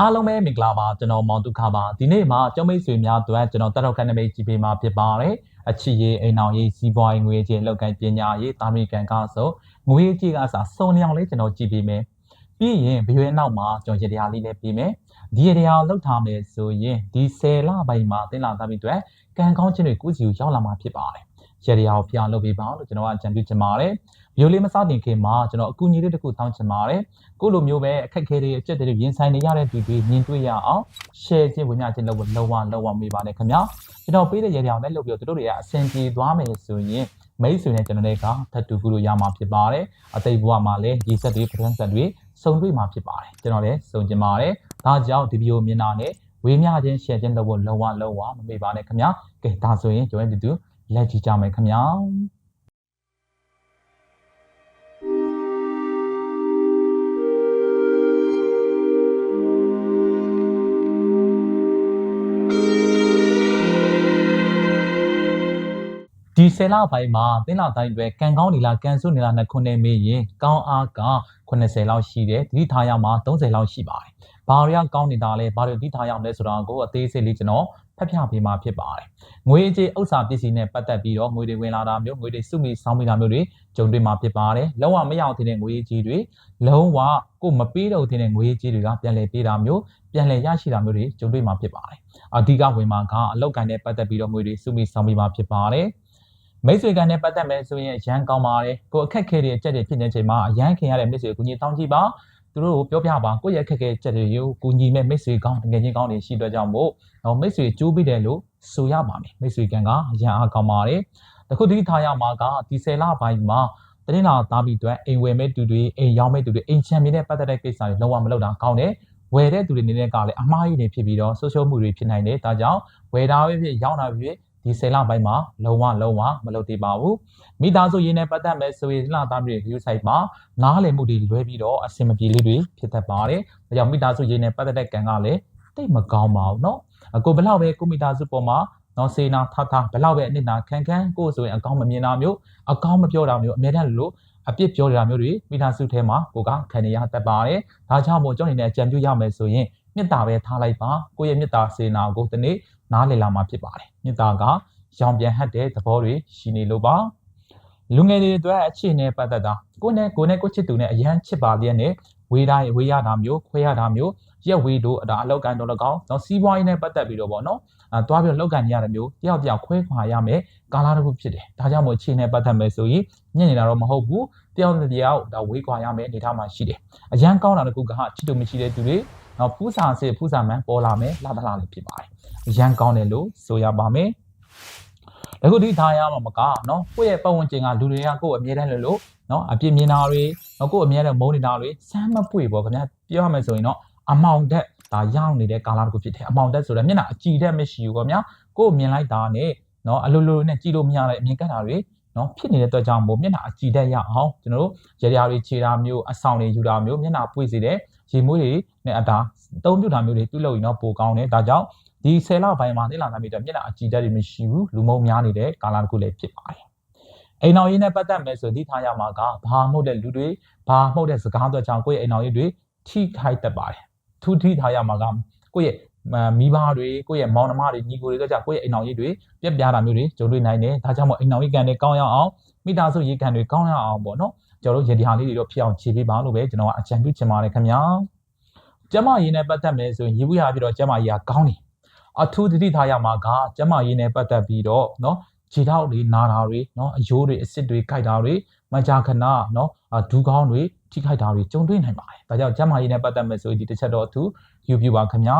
အားလုံးပဲမင်္ဂလာပါကျွန်တော်မောင်ဒုက္ခပါဒီနေ့မှာကျောင်းမိတ်ဆွေများအတွက်ကျွန်တော်တက်တော့ကနမိတ်ကြည့်ပေးမှာဖြစ်ပါတယ်အချစ်ရေးအိမ်အောင်ရေးစီးပွားရေးငွေကြေးလောက်ကိုင်းပညာရေးတာမီကန်ကားဆိုငွေကြေးကစားစုံနေအောင်လေးကျွန်တော်ကြည့်ပေးမယ်ပြီးရင်ဘရွေနောက်မှာကျွန်တော်ရတရားလေးလည်းပြီးမယ်ဒီရတရားလောက်ထားမယ်ဆိုရင်ဒီ10လပိုင်းမှာတင်လာသားပြီးအတွက်ကံကောင်းခြင်းတွေကိုစီကိုရောက်လာမှာဖြစ်ပါတယ်ရတရားကိုပြောင်းလုပ်ပေးပါလို့ကျွန်တော်ကအကြံပြုချင်ပါတယ် ဗီဒီယိုလေးမစတင်ခင်မှာကျွန်တော်အကူအညီလေးတစ်ခုတောင်းချင်ပါတယ်ကိုလိုမျိုးပဲအခက်ခဲတွေအကျက်တွေရင်ဆိုင်နေရတဲ့သူတွေမြင်တွေ့ရအောင် share ခြင်းဝင်ရခြင်းလုပ်ဖို့လုံးဝလုံးဝမေးပါနဲ့ခင်ဗျာကျွန်တော်ပေးတဲ့ရည်ရအောင်လည်းလုပ်ပြီးတော့တို့တွေကအဆင်ပြေသွားမယ်ဆိုရင်မိတ်ဆွေနဲ့ကျွန်တော်တွေကထပ်တူကူလို့ရမှာဖြစ်ပါတယ်အသိဘဝမှာလည်းရေဆက်တွေပထမဆက်တွေစုံတွေ့မှာဖြစ်ပါတယ်ကျွန်တော်လည်းစုံကျင်ပါတယ်ဒါကြောင့်ဒီဗီဒီယိုမြင်တာနဲ့ဝေမျှခြင်း share ခြင်းလုပ်ဖို့လုံးဝလုံးဝမမေ့ပါနဲ့ခင်ဗျာကဲဒါဆိုရင်ကျွန်တော်တို့လက်ကြည့်ကြမယ်ခင်ဗျာ ဒီဆယ်လပိုင်းမှာတင်းလာတိုင်းအတွက်ကံကောင်းနေလားကံဆုနေလားနှစ်ခုနဲ့မေးရင်ကောင်းအားက80လောက်ရှိတယ်ဒီထားရမှာ30လောက်ရှိပါတယ်။ဘာတွေကကောင်းနေတာလဲဘာတွေဒီထားရမလဲဆိုတာကိုအသေးစိတ်လေးကျွန်တော်ဖတ်ပြပေးမှာဖြစ်ပါတယ်။ငွေကြေးဥစ္စာပစ္စည်းနဲ့ပတ်သက်ပြီးတော့ငွေတွေဝင်လာတာမျိုးငွေတွေစုမိဆောင်းမိတာမျိုးတွေကြုံတွေ့မှာဖြစ်ပါတယ်။လုံးဝမရောက်တဲ့ငွေကြေးတွေလုံးဝကိုမပေးတော့တဲ့ငွေကြေးတွေကပြန်လည်ပေးတာမျိုးပြန်လည်ရရှိတာမျိုးတွေကြုံတွေ့မှာဖြစ်ပါတယ်။အဓိကဝင်မှာကအလောက်ကန်နဲ့ပတ်သက်ပြီးတော့ငွေတွေစုမိဆောင်းမိမှာဖြစ်ပါတယ်။ မိတ်ဆွေကန်နဲ့ပတ်သက်မယ်ဆိုရင်အရန်ကောင်းပါတယ်ကိုအခက်ခဲတွေအကျက်တွေဖြစ်နေချိန်မှာအရန်ခင်ရတဲ့မိတ်ဆွေကိုညီတောင်းကြည့်ပါသူတို့ကိုပြောပြပါကိုယ့်ရဲ့အခက်ခဲချက်တွေကိုကိုညီမဲ့မိတ်ဆွေကောင်းငယ်ချင်းကောင်းတွေရှိတော့ကြောင့်မို့တော့မိတ်ဆွေကြိုးပြီးတယ်လို့ဆိုရပါမယ်မိတ်ဆွေကန်ကအရန်အားကောင်းပါတယ်တခုတည်းထားရမှာကဒီဆယ်လပိုင်းမှာတရင်လာသားပြီးအတွက်အိမ်ဝယ်မဲ့တူတွေအိမ်ရောက်မဲ့တူတွေအိမ်ချမ်းမြေနဲ့ပတ်သက်တဲ့ကိစ္စတွေလုံးဝမလုပ်တာကောင်းတယ်ဝယ်တဲ့သူတွေနေနဲ့ကလည်းအမှားကြီးတွေဖြစ်ပြီးတော့ဆိုရှယ်မှုတွေဖြစ်နိုင်တယ်ဒါကြောင့်ဝယ်တာပဲဖြစ်ရောက်တာပဲဖြစ် ဒီဆယ်လပိုင်းမှာလုံးဝလုံးဝမလုပ်သေးပါဘူးမိသားစုရင်းနဲ့ပတ်သက်မဲ့ဆိုရင်လာသားမျိုး view site မှာနားလည်မှုတွေလွဲပြီးတော့အဆင်မပြေလေးတွေဖြစ်တတ်ပါတယ်ဒါကြောင့်မိသားစုရင်းနဲ့ပတ်သက်တဲ့ကံကလည်းတိတ်မကောင်းပါဘူးเนาะအကိုဘလောက်ပဲကိုမိသားစုပေါ်မှာနော်စေနာထထဘလောက်ပဲအနစ်နာခံခံကိုဆိုရင်အကောင်းမမြင်တာမျိုးအကောင်းမပြောတာမျိုးအများတန်းလို့အပြစ်ပြောတာမျိုးတွေမိသားစုထဲမှာကိုကခံရတတ်ပါတယ်ဒါကြောင့်မို့ကျွန်တော်အနေနဲ့အကြံပြုရမယ်ဆိုရင်မေတ္တာပဲထားလိုက်ပါကိုယ့်ရဲ့မေတ္တာစေနာကိုဒီနေ့ နားလည်လာမှာဖြစ်ပါတယ်မေတ္တာကရောင်ပြန်ဟတ်တဲ့သဘောတွေရှိနေလို့ပါလူငယ်တွေအတွက်အခြေအနေပတ်သက်တာကိုနဲ့ကိုနဲ့ကိုချစ်သူနဲ့အရန်ချစ်ပါလျက်နဲ့ဝေးတိုင်းဝေးရတာမျိုးခွဲရတာမျိုးရက်ဝေးတို့ဒါအလောက်ကန်တော့လကောင်းတော့စီးပွားရေးနဲ့ပတ်သက်ပြီးတော့ဗောနော်အဲတွားပြီးလောက်ကန်ရတဲ့မျိုးတယောက်တယောက်ခွဲခွာရမယ်ကာလာတစ်ခုဖြစ်တယ်ဒါကြောင့်မို့အခြေအနေပတ်သက်မယ်ဆိုရင်ညံ့နေတာတော့မဟုတ်ဘူးတယောက်တစ်ယောက်ဒါဝေးခွာရမယ်အနေထားမှာရှိတယ်အရန်ကောင်းတာတစ်ခုကချစ်သူမရှိတဲ့သူတွေ နော်ဖူးစာစေဖူးစာမှန်ပေါ်လာမယ်လာသလားလည်းဖြစ်ပါတယ်အရန်ကောင်းတယ်လို့ဆိုရပါမယ်အခုဒီထားရမှာမကနော်ကိုယ့်ရဲ့ပတ်ဝန်းကျင်ကလူတွေကကိုယ့်အမြဲတမ်းလို့လို့နော်အပြစ်မြင်တာတွေနော်ကိုယ့်အမြဲတမ်းမုန်းနေတာတွေစမ်းမပွေပေါ့ခင်ဗျာပြောရမယ်ဆိုရင်တော့အမောင်တက်ဒါရောက်နေတဲ့ကာလတစ်ခုဖြစ်တယ်အမောင်တက်ဆိုတော့မျက်နှာအကြည်တက်မရှိဘူးခင်ဗျာကိုယ့်မြင်လိုက်တာနဲ့နော်အလိုလိုနဲ့ကြည်လို့မရတဲ့အမြင်ကတ်တာတွေနော်ဖြစ်နေတဲ့အတွက်ကြောင့်မို့မျက်နှာအကြည်တက်ရအောင်ကျွန်တော်တို့ရေရာတွေခြေတာမျိုးအဆောင်တွေယူတာမျိုးမျက်နှာပွေစေတဲ့ ရေမွေးတွေနဲ့အတာအသုံးပြုတာမျိုးတွေပြုလုပ်ရင်တော့ပိုကောင်းတယ်ဒါကြောင့်ဒီဆယ်လပိုင်းမှာနေလာနိုင်ပြီတော့မျက်နှာအကြည်တက်တွေမရှိဘူးလူမုံများနေတဲ့ကာလတစ်ခုလည်းဖြစ်ပါတယ်အိမ်တော်ရေးနဲ့ပတ်သက်မယ်ဆိုဒီထားရမှာကဘာမှုတဲ့လူတွေဘာမှုတဲ့စကားတွေကြောင့်ကိုယ့်ရဲ့အိမ်တော်ရေးတွေထိခိုက်တတ်ပါတယ်ထူးထိထားရမှာကကိုယ့်ရဲ့မိဘတွေကိုယ့်ရဲ့မောင်နှမတွေညီကိုတွေကြောင့်ကိုယ့်ရဲ့အိမ်တော်ရေးတွေပြက်ပြားတာမျိုးတွေကြုံတွေ့နိုင်တယ်ဒါကြောင့်မို့အိမ်တော်ရေးကံတွေကောင်းရအောင်မိသားစုရေးကံတွေကောင်းရအောင်ပေါ့နော် ကျွန်တော်တို့ရည်ဒီဟာလေးတွေတော့ဖြစ်အောင်ခြေပေးပါလို့ပဲကျွန်တော်ကအကြံပြုချင်ပါတယ်ခင်ဗျာကျမရေးနဲ့ပတ်သက်မယ်ဆိုရင်ရေဘူးရပြီးတော့ကျမရေးကကောင်းတယ်အထူးသတိထားရမှာကကျမရေးနဲ့ပတ်သက်ပြီးတော့เนาะခြေထောက်တွေနာတာတွေเนาะအယိုးတွေအစစ်တွေကြိုက်တာတွေမကြာခဏเนาะဒူးကောင်းတွေထိခိုက်တာတွေကြုံတွေ့နိုင်ပါတယ်ဒါကြောင့်ကျမရေးနဲ့ပတ်သက်မယ်ဆိုရင်ဒီတစ်ချက်တော့အထူးယူပြပါခင်ဗျာ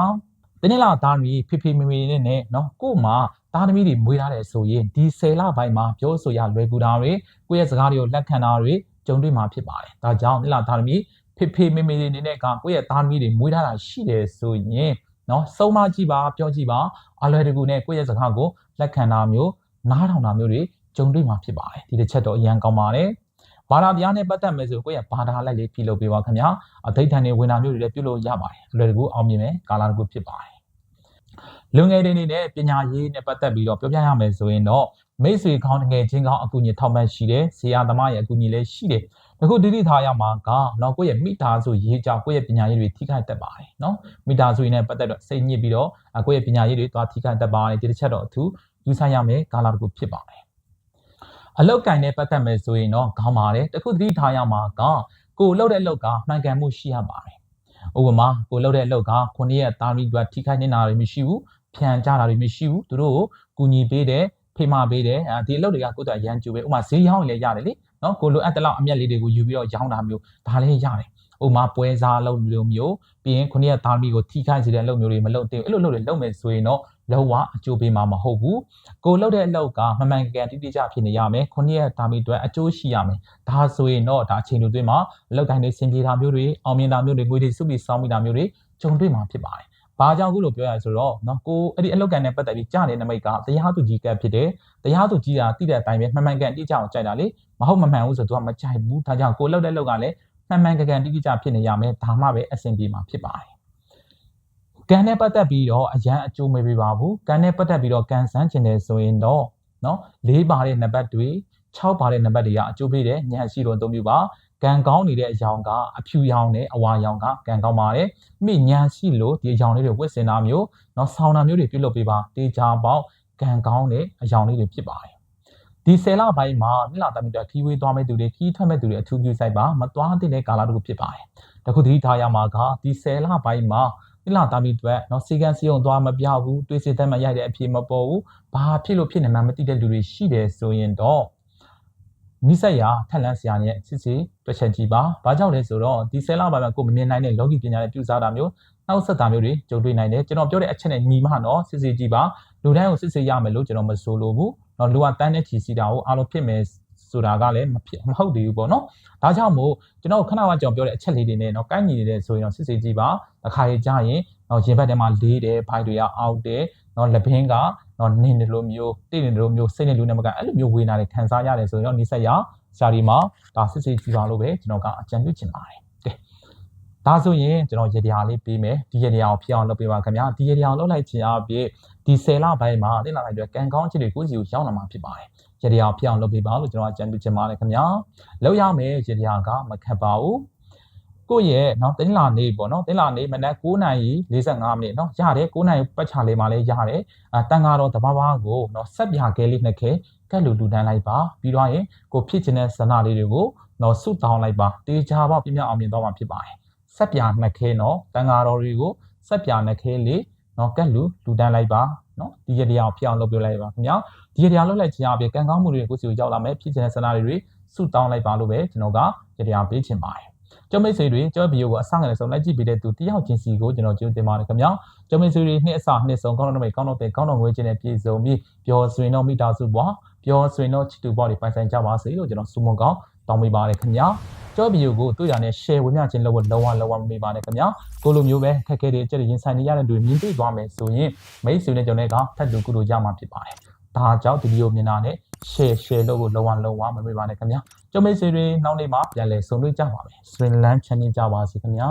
တနေ့လာသားမီဖေဖေမေမေနဲ့နဲ့เนาะကို့မှာသားသမီးတွေမွေးထားတယ်ဆိုရင်ဒီ10လပိုင်းမှာပြောဆိုရလွယ်ကူတာတွေကိုယ့်ရဲ့စကားတွေကိုလက်ခံတာတွေ ကြုံတွေ့မှာဖြစ်ပါတယ်ဒါကြောင့်နေ့လာသားသမီးဖေဖေမေမေတွေနေနဲ့ကကိုယ့်ရဲ့သားသမီးတွေမွေးထားတာရှိတယ်ဆိုရင်နော်စုံမကြည့်ပါပြောကြည့်ပါအလွယ်တကူနဲ့ကိုယ့်ရဲ့စကားကိုလက်ခံတာမျိုးနားထောင်တာမျိုးတွေကြုံတွေ့မှာဖြစ်ပါတယ်ဒီတစ်ချက်တော့အရန်ကောင်းပါတယ်ဘာသာတရားနဲ့ပတ်သက်မယ်ဆိုကိုယ့်ရဲ့ဘာသာလိုက်လေးပြုလုပ်ပေးပါခင်ဗျာအသိဋ္ဌာန်တွေဝင်တာမျိုးတွေလည်းပြုလုပ်ရပါတယ်အလွယ်တကူအောင်မြင်မယ်ကာလတကူဖြစ်ပါတယ် လူငယ်တွေအနေနဲ့ပညာရေးနဲ့ပတ်သက်ပြီးတော့ပြောပြရမယ်ဆိုရင်တော့မိတ်ဆွေကောင်းတငယ်ချင်းကောင်းအကူအညီထောက်ပံ့ရှိတယ်ဆရာသမားရဲ့အကူအညီလည်းရှိတယ်တခုတိတိထားရမှာကနော်ကိုယ့်ရဲ့မိသားစုရေးကြောင့်ကိုယ့်ရဲ့ပညာရေးတွေထိခိုက်တတ်ပါတယ်နော်မိသားစုရင်းနဲ့ပတ်သက်တော့စိတ်ညစ်ပြီးတော့အကိုယ့်ရဲ့ပညာရေးတွေသွားထိခိုက်တတ်ပါတယ်ဒီတစ်ချက်တော့အထူးယူဆရမယ်ကာလာတစ်ခုဖြစ်ပါတယ်အလောက်ကင်နဲ့ပတ်သက်မယ်ဆိုရင်တော့ခေါင်းပါတယ်တခုတိတိထားရမှာကကိုယ်လှုပ်တဲ့အလောက်ကမှန်ကန်မှုရှိရပါတယ်ဥပမာကိုယ်လှုပ်တဲ့အလောက်ကခုနှစ်ရက်သားမီတွေထိခိုက်နေတာတွေမရှိဘူး ဖြန်ကြတာတွေမရှိဘူးသူတို့ကိုကူညီပေးတယ်ဖေးမပေးတယ်အဲဒီအလုပ်တွေကကိုယ့်အတွက်ရန်ကျူပဲဥပမာဈေးရောင်းရင်လည်းရတယ်လေနော်ကိုလိုအပ်တဲ့လောက်အမျက်လေးတွေကိုယူပြီးတော့ရောင်းတာမျိုးဒါလည်းရတယ်ဥပမာပွဲစားအလုပ်မျိုးမျိုးပြီးရင်ခုနှစ်ရက်သားမီကိုထိခိုက်စေတဲ့အလုပ်မျိုးတွေမလုပ်သေးဘူးအဲ့လိုလုပ်တွေလုပ်မယ်ဆိုရင်တော့လုံးဝအကျိုးပေးမှာမဟုတ်ဘူးကိုလုပ်တဲ့အလုပ်ကမမှန်ကန်တိတိကျဖြစ်နေရမယ်ခုနှစ်ရက်သားမီအတွက်အကျိုးရှိရမယ်ဒါဆိုရင်တော့ဒါအချိန်တွေအတွင်းမှာအလုပ်ကိုင်းတွေစင်ပြေတာမျိုးတွေအောင်မြင်တာမျိုးတွေငွေတွေစုပြီးစောင်းမိတာမျိုးတွေကြုံတွေ့မှာဖြစ်ပါတယ် ဘာကြောင့်ခုလိုပြောရလဲဆိုတော့เนาะကိုအဲ့ဒီအလောက်ကန်နဲ့ပတ်သက်ပြီးကြားတဲ့နမိတ်ကတရားသူကြီးကဖြစ်တယ်တရားသူကြီးကတိတဲ့အတိုင်းပဲမှန်မှန်ကန်တိကျအောင်ကြိုက်တာလေမဟုတ်မမှန်ဘူးဆိုတော့သူကမကြိုက်ဘူးဒါကြောင့်ကိုလောက်တဲ့လောက်ကလည်းမှန်မှန်ကန်ကန်တိတိကျဖြစ်နေရမယ်ဒါမှပဲအဆင်ပြေမှာဖြစ်ပါတယ်ကန်နဲ့ပတ်သက်ပြီးတော့အရန်အကျိုးမပေးပါဘူးကန်နဲ့ပတ်သက်ပြီးတော့ကန်ဆန်းကျင်တယ်ဆိုရင်တော့เนาะ၄ပါတဲ့နံပါတ်တွေ6ပါတဲ့နံပါတ်တွေကအကျိုးပေးတယ်ညံရှိလို့သုံးမျိုးပါ ကံကောင်းနေတဲ့အယောင်ကအဖြူရောင်နဲ့အဝါရောင်ကကံကောင်းပါတယ်မိညာရှိလို့ဒီအယောင်လေးတွေဝတ်ဆင်တာမျိုးเนาะဆောင်းတာမျိုးတွေပြုလုပ်ပေးပါတေချာပေါက်ကံကောင်းတဲ့အယောင်လေးတွေဖြစ်ပါတယ်ဒီဆယ်လပိုင်းမှာမိလာတမီတာခီးဝေးသွားမဲ့သူတွေခီးထွက်မဲ့သူတွေအထူးပြုဆိုင်ပါမသွားတဲ့ကာလတစ်ခုဖြစ်ပါတယ်တခုတတိထားရမှာကဒီဆယ်လပိုင်းမှာမိလာတမီတွေเนาะစီကံစီုံသွားမပြဘူးတွေးစစ်သက်မှရိုက်တဲ့အဖြစ်မပေါ်ဘူးဘာဖြစ်လို့ဖြစ်နေမှမသိတဲ့လူတွေရှိတယ်ဆိုရင်တော့ နိစ္စရာထက်လန်းဆရာနဲ့စစ်စစ်တွက်ချက်ကြည့်ပါ။ဘာကြောင့်လဲဆိုတော့ဒီဆယ်လပိုင်းမှာကိုမမြင်နိုင်တဲ့လောကီပညာနဲ့ပြုစားတာမျိုးနောက်ဆက်တာမျိုးတွေကြုံတွေ့နိုင်တယ်။ကျွန်တော်ပြောတဲ့အချက်နဲ့ညီမတော့စစ်စစ်ကြည့်ပါ။လူတိုင်းကိုစစ်စစ်ရမယ်လို့ကျွန်တော်မဆိုလိုဘူး။တော့လူကတန်းနဲ့ချီစီတာကိုအားလုံးဖြစ်မယ်ဆိုတာကလည်းမဖြစ်မဟုတ်သေးဘူးပေါ့နော်။ဒါကြောင့်မို့ကျွန်တော်ခဏကကြောင်ပြောတဲ့အချက်လေးတွေနဲ့တော့ကိုင်းညီနေတဲ့ဆိုရင်တော့စစ်စစ်ကြည့်ပါ။တစ်ခါရကြရင်တော့ရင်ဘတ်ထဲမှာလေးတယ်ဘိုက်တွေကအောက်တယ် နော်လက်ဘင်းကနော်နင်းတယ်လို့မျိုးတိတ်တယ်လို့မျိုးစိတ်နဲ့လူနဲ့မကအဲ့လိုမျိုးဝေးနာတွေခံစားရတယ်ဆိုရင်တော့နိစ္စရာဆရာဒီမှာဒါစစ်စစ်ကြည့်ပါလို့ပဲကျွန်တော်ကအကြံပြုချင်ပါတယ်ကဲဒါဆိုရင်ကျွန်တော်ရေဒီယာလေးပေးမယ်ဒီရေဒီယာကိုဖြစ်အောင်လုပ်ပေးပါခင်ဗျာဒီရေဒီယာကိုလုပ်လိုက်ခြင်းအပြင်ဒီ10လပိုင်းမှာတင်လာလိုက်တဲ့ကံကောင်းချက်တွေကိုစီကိုရောက်လာမှာဖြစ်ပါတယ်ရေဒီယာကိုဖြစ်အောင်လုပ်ပေးပါလို့ကျွန်တော်အကြံပြုချင်ပါတယ်ခင်ဗျာလောက်ရမယ်ရေဒီယာကမခက်ပါဘူး ကိုယ့်ရဲ့เนาะတင်းလာနေပေါ့เนาะတင်းလာနေမနက်9:45မိနစ်เนาะရတယ်9:00ပတ်ချာလေးမှလည်းရတယ်အတန်ကတော့တဘာဘာကိုเนาะဆက်ပြကဲလေးနှစ်ခဲကက်လူလူတန်းလိုက်ပါပြီးတော့ရင်ကိုဖြစ်ချင်တဲ့ဇနာလေးတွေကိုတော့ဆုတောင်းလိုက်ပါတေချာပေါပြပြအောင်မြင်တော့မှာဖြစ်ပါတယ်ဆက်ပြနှစ်ခဲเนาะတန်ဃာတော်တွေကိုဆက်ပြနှစ်ခဲလေးเนาะကက်လူလူတန်းလိုက်ပါเนาะဒီရတရားကိုဖြစ်အောင်လုပ်ပြလိုက်ပါခင်ဗျာဒီရတရားလုပ်လိုက်ခြင်းအပြင်ကံကောင်းမှုတွေကိုစီကိုရောက်လာမယ်ဖြစ်ချင်တဲ့ဇနာတွေဆုတောင်းလိုက်ပါလို့ပဲကျွန်တော်ကရတရားပေးချင်ပါတယ် ကျောင်းမိတ်ဆွေတွေကျောင်းဗီဒီယိုကိုအဆငယ်ဆုံးလိုက်ကြည့်ပေးတဲ့သူတယောက်ချင်းစီကိုကျွန်တော်ကျေးဇူးတင်ပါတယ်ခင်ဗျာကျောင်းမိတ်ဆွေတွေနှစ်အစနှစ်ဆုံးကောင်းတော့မိတ်ကောင်းတော့တဲ့ကောင်းတော့ငွေချင်းနဲ့ပြည့်စုံပြီးပျော်ရွှင်တော့မိသားစုပွားပျော်ရွှင်တော့ချစ်သူပွားတွေပိုင်ဆိုင်ကြပါစေလို့ကျွန်တော်ဆုမွန်ကောင်းတောင်းပေးပါတယ်ခင်ဗျာကျောင်းဗီဒီယိုကိုတွေ့ရတဲ့ share ဝင်မြခြင်းလို့လုံးဝလုံးဝမမေ့ပါနဲ့ခင်ဗျာကိုလိုမျိုးပဲခက်ခဲတဲ့အချက်တွေရင်ဆိုင်နေရတဲ့တွေမြင်တွေ့သွားမယ်ဆိုရင်မိတ်ဆွေနဲ့ကျွန်တော်ကထပ်တူကုလိုရမှာဖြစ်ပါတယ်ဒါကြောင့်ဒီဗီဒီယိုမြင်တာနဲ့ share share လုပ်ဖို့လုံးဝလုံးဝမမေ့ပါနဲ့ခင်ဗျာ ကျောင်းမိတ်ဆွေတွေနောက်နေ့မှပြန်လည်ဆုံတွေ့ကြပါမယ်ဆွေလန်းချမ်းမြေ့ကြပါစေခင်ဗျာ